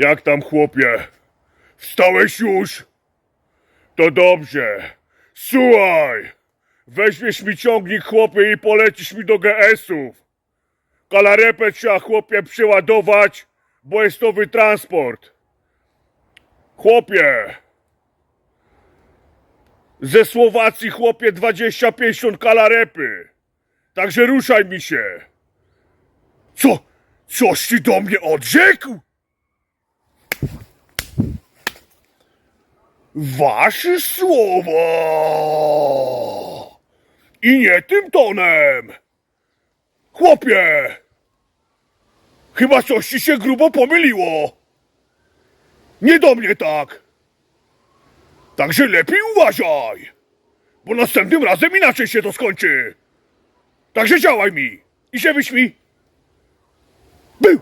Jak tam chłopie? Wstałeś już? To dobrze. Słuchaj! Weźmiesz mi ciągnik chłopie i polecisz mi do GS-ów. Kalarepę trzeba chłopie przeładować, bo jest nowy transport. Chłopie! Ze Słowacji chłopie 20-50 kalarepy. Także ruszaj mi się. Co? Coś ci do mnie odrzekł? Wasze słowa! I nie tym tonem! Chłopie! Chyba coś ci się grubo pomyliło! Nie do mnie tak! Także lepiej uważaj! Bo następnym razem inaczej się to skończy! Także działaj mi! I żebyś mi... Był!